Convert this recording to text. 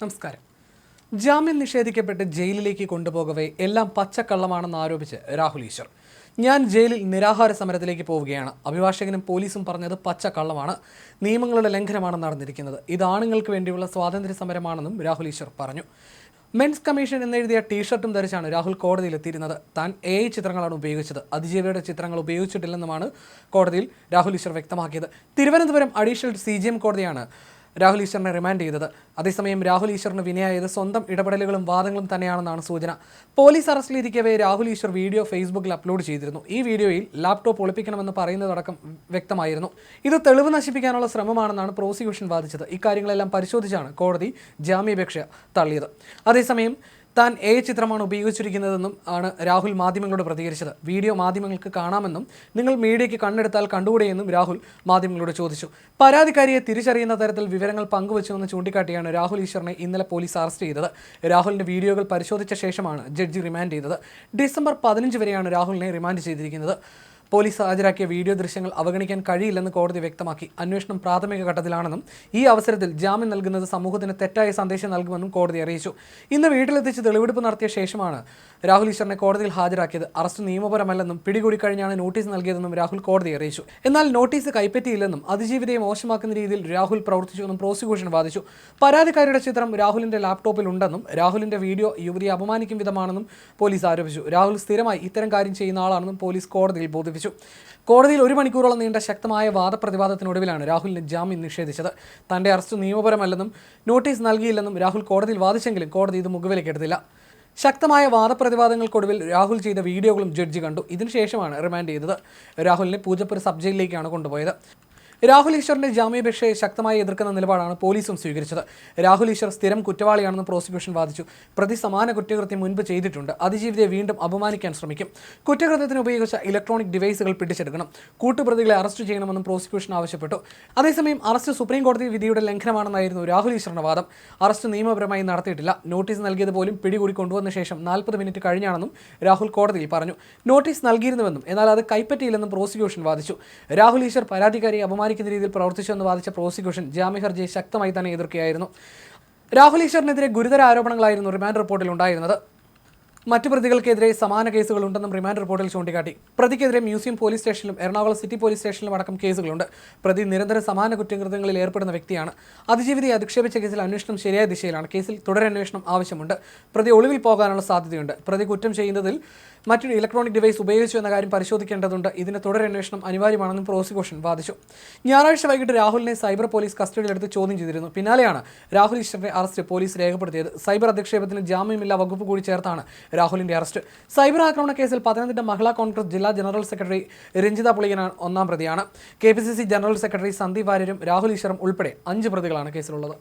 നമസ്കാരം. ജാമ്യം നിഷേധിക്കപ്പെട്ട് ജയിലിലേക്ക് കൊണ്ടുപോകവേ എല്ലാം പച്ചക്കള്ളമാണെന്ന് ആരോപിച്ച് രാഹുൽ ഈശ്വർ. ഞാൻ ജയിലിൽ നിരാഹാര സമരത്തിലേക്ക് പോവുകയാണ്. അഭിഭാഷകനും പോലീസും പറഞ്ഞത് പച്ചക്കള്ളമാണ്. നിയമങ്ങളുടെ ലംഘനമാണ് നടന്നിരിക്കുന്നത്. ഇത് ആണുങ്ങൾക്ക് വേണ്ടിയുള്ള സ്വാതന്ത്ര്യ സമരമാണെന്നും രാഹുൽ ഈശ്വർ പറഞ്ഞു. മെൻസ് കമ്മീഷൻ എന്നെഴുതിയ ടീഷർട്ടും ധരിച്ചാണ് രാഹുൽ കോടതിയിലെത്തിയിരുന്നത് താൻ എ ഐ ചിത്രങ്ങളാണ് ഉപയോഗിച്ചത്. അതിജീവിയുടെ ചിത്രങ്ങൾ ഉപയോഗിച്ചിട്ടില്ലെന്നുമാണ് കോടതിയിൽ രാഹുൽ ഈശ്വർ വ്യക്തമാക്കിയത്. തിരുവനന്തപുരം അഡീഷണൽ സി കോടതിയാണ് രാഹുൽ ഈശ്വറിനെ റിമാൻഡ് ചെയ്തത്. അതേസമയം രാഹുൽ ഈശ്വറിന് വിനയായത് സ്വന്തം ഇടപെടലുകളും വാദങ്ങളും തന്നെയാണെന്നാണ് സൂചന. പോലീസ് അറസ്റ്റിലിരിക്കവേ രാഹുൽ ഈശ്വർ വീഡിയോ ഫേസ്ബുക്കിൽ അപ്ലോഡ് ചെയ്തിരുന്നു. ഈ വീഡിയോയിൽ ലാപ്ടോപ്പ് ഒളിപ്പിക്കണമെന്ന് പറയുന്നതടക്കം വ്യക്തമായിരുന്നു. ഇത് തെളിവ് നശിപ്പിക്കാനുള്ള ശ്രമമാണെന്നാണ് പ്രോസിക്യൂഷൻ വാദിച്ചത്. ഇക്കാര്യങ്ങളെല്ലാം പരിശോധിച്ചാണ് കോടതി ജാമ്യാപേക്ഷ തള്ളിയത്. അതേസമയം താൻ എ ചിത്രമാണ് ഉപയോഗിച്ചിരിക്കുന്നതെന്നും ആണ് രാഹുൽ മാധ്യമങ്ങളോട് പ്രതികരിച്ചത്. വീഡിയോ മാധ്യമങ്ങൾക്ക് കാണാമെന്നും നിങ്ങൾ മീഡിയയ്ക്ക് കണ്ണെടുത്താൽ കണ്ടുകൂടെയെന്നും രാഹുൽ മാധ്യമങ്ങളോട് ചോദിച്ചു. പരാതിക്കാരിയെ തിരിച്ചറിയുന്ന തരത്തിൽ വിവരങ്ങൾ പങ്കുവച്ചുവെന്ന് ചൂണ്ടിക്കാട്ടിയാണ് രാഹുൽ ഈശ്വറിനെ ഇന്നലെ പോലീസ് അറസ്റ്റ് ചെയ്തത്. രാഹുലിന്റെ വീഡിയോകൾ പരിശോധിച്ച ശേഷമാണ് ജഡ്ജി റിമാൻഡ് ചെയ്തത്. ഡിസംബർ പതിനഞ്ച് വരെയാണ് രാഹുലിനെ റിമാൻഡ് ചെയ്തിരിക്കുന്നത്. പോലീസ് ഹാജരാക്കിയ വീഡിയോ ദൃശ്യങ്ങൾ അവഗണിക്കാൻ കഴിയില്ലെന്ന് കോടതി വ്യക്തമാക്കി. അന്വേഷണം പ്രാഥമിക ഘട്ടത്തിലാണെന്നും ഈ അവസരത്തിൽ ജാമ്യം നൽകുന്നത് സമൂഹത്തിന് തെറ്റായ സന്ദേശം നൽകുമെന്നും കോടതി അറിയിച്ചു. ഇന്ന് വീട്ടിലെത്തിച്ച് തെളിവെടുപ്പ് നടത്തിയ ശേഷമാണ് രാഹുൽ ഈശ്വറിനെ കോടതിയിൽ ഹാജരാക്കിയത്. അറസ്റ്റ് നിയമപരമല്ലെന്നും പിടികൂടി കഴിഞ്ഞാണ് നോട്ടീസ് നൽകിയതെന്നും രാഹുൽ കോടതി അറിയിച്ചു. എന്നാൽ നോട്ടീസ് കൈപ്പറ്റിയില്ലെന്നും അതിജീവിതയെ മോശമാക്കുന്ന രീതിയിൽ രാഹുൽ പ്രവർത്തിച്ചുവെന്നും പ്രോസിക്യൂഷൻ വാദിച്ചു. പരാതിക്കാരിയുടെ ചിത്രം രാഹുലിന്റെ ലാപ്ടോപ്പിൽ ഉണ്ടെന്നും രാഹുലിന്റെ വീഡിയോ യുവതിയെ അപമാനിക്കും വിധമാണെന്നും പോലീസ് ആരോപിച്ചു. രാഹുൽ സ്ഥിരമായി ഇത്തരം കാര്യം ചെയ്യുന്ന ആളാണെന്നും പോലീസ് കോടതിയിൽ ബോധിപ്പിച്ചു കോടതിയിൽ ഒരു മണിക്കൂറോളം നീണ്ട ശക്തമായ വാദപ്രതിവാദത്തിനൊടുവിലാണ് രാഹുലിന് ജാമ്യം നിഷേധിച്ചത്. തന്റെ അറസ്റ്റ് നിയമപരമല്ലെന്നും നോട്ടീസ് നൽകിയില്ലെന്നും രാഹുൽ കോടതിയിൽ വാദിച്ചെങ്കിലും കോടതി ഇത് മുഖവിലേക്കെടുത്തില്ല ശക്തമായ വാദപ്രതിവാദങ്ങൾക്കൊടുവിൽ രാഹുൽ ചെയ്ത വീഡിയോകളും ജഡ്ജി കണ്ടു. ഇതിനുശേഷമാണ് റിമാൻഡ് ചെയ്തത്. രാഹുലിനെ പൂജപ്പുര സബ് ജയിലിലേക്കാണ് കൊണ്ടുപോയത്. രാഹുൽ ഈശ്വറിന്റെ ജാമ്യാപേക്ഷയെ ശക്തമായി എതിർക്കുന്ന നിലപാടാണ് പോലീസും സ്വീകരിച്ചത്. രാഹുൽ ഈശ്വർ സ്ഥിരം കുറ്റവാളിയാണെന്ന് പ്രോസിക്യൂഷൻ വാദിച്ചു. പ്രതി സമാന കുറ്റകൃത്യം മുൻപ് ചെയ്തിട്ടുണ്ട്. അതിജീവിതയെ വീണ്ടും അപമാനിക്കാൻ ശ്രമിക്കും. കുറ്റകൃത്യത്തിന് ഉപയോഗിച്ച ഇലക്ട്രോണിക് ഡിവൈസുകൾ പിടിച്ചെടുക്കണം. കൂട്ടുപ്രതികളെ അറസ്റ്റ് ചെയ്യണമെന്നും പ്രോസിക്യൂഷൻ ആവശ്യപ്പെട്ടു. അതേസമയം അറസ്റ്റ് സുപ്രീം കോടതി വിധിയുടെ ലംഘനമാണെന്നായിരുന്നു രാഹുൽ ഈശ്വറിന്റെ വാദം. അറസ്റ്റ് നിയമപരമായി നടത്തിയിട്ടില്ല. നോട്ടീസ് നൽകിയത് പോലും പിടികൂടി കൊണ്ടുവന്ന ശേഷം നാൽപ്പത് മിനിറ്റ് കഴിഞ്ഞാണെന്നും രാഹുൽ കോടതിയിൽ പറഞ്ഞു. നോട്ടീസ് നൽകിയിരുന്നുവെന്നും എന്നാൽ അത് കൈപ്പറ്റിയില്ലെന്നും പ്രോസിക്യൂഷൻ വാദിച്ചു. രാഹുൽ ഈശ്വർ പരാതിക്കാരി പരാതിക്കാരിയെ അപമാനിക്കുന്ന രീതിയിൽ പ്രവർത്തിച്ചുവെന്ന് വാദിച്ച പ്രോസിക്യൂഷൻ ജാമ്യ ഹർജി ശക്തമായി തന്നെ എതിർക്കുകയായിരുന്നു. രാഹുൽ ഈശ്വറിനെതിരെ ഗുരുതര ആരോപണങ്ങളായിരുന്നു റിമാൻഡ് റിപ്പോർട്ടിൽ ഉണ്ടായിരുന്നത്. മറ്റു പ്രതികൾക്കെതിരെ സമാന കേസുകൾ ഉണ്ടെന്നും റിമാൻഡ് റിപ്പോർട്ടിൽ ചൂണ്ടിക്കാട്ടി. പ്രതിക്കെതിരെ മ്യൂസിയം പോലീസ് സ്റ്റേഷനിലും എറണാകുളം സിറ്റി പോലീസ് സ്റ്റേഷനിലും അടക്കം കേസുകളുണ്ട്. പ്രതി നിരന്തര സമാന കുറ്റകൃത്യങ്ങളിൽ ഏർപ്പെടുന്ന വ്യക്തിയാണ്. അതിജീവിതയെ അധിക്ഷേപിച്ച കേസിൽ അന്വേഷണം ശരിയായ ദിശയിലാണ്. കേസിൽ തുടരന്വേഷണം ആവശ്യമുണ്ട്. പ്രതി ഒളിവിൽ പോകാനുള്ള സാധ്യതയുണ്ട്. പ്രതി കുറ്റം ചെയ്യുന്നതിൽ മറ്റൊരു ഇലക്ട്രോണിക് ഡിവൈസ് ഉപയോഗിച്ചു എന്ന കാര്യം പരിശോധിക്കേണ്ടതുണ്ട്. ഇതിന് തുടരന്വേഷണം അനിവാര്യമാണെന്നും പ്രോസിക്യൂഷൻ വാദിച്ചു. ഞായറാഴ്ച വൈകിട്ട് രാഹുലിനെ സൈബർ പോലീസ് കസ്റ്റഡിയിലെടുത്ത് ചോദ്യം ചെയ്തിരുന്നു. പിന്നാലെയാണ് രാഹുൽ ഈശ്വറിന്റെ അറസ്റ്റ് പോലീസ് രേഖപ്പെടുത്തിയത്. സൈബർ അധിക്ഷേപത്തിന് ജാമ്യമില്ലാ വകുപ്പ് കൂടി ചേർത്താണ് രാഹുലിന്റെ അറസ്റ്റ്. സൈബർ ആക്രമണ കേസിൽ പത്തനംതിട്ട മഹിളാ കോൺഗ്രസ് ജില്ലാ ജനറൽ സെക്രട്ടറി രഞ്ജിത പുളിയനാണ് ഒന്നാം പ്രതിയാണ്. കെ ജനറൽ സെക്രട്ടറി സന്ദീപ് വാര്യരും രാഹുൽ ഈശ്വറും ഉൾപ്പെടെ അഞ്ച് പ്രതികളാണ് കേസിലുള്ളത്.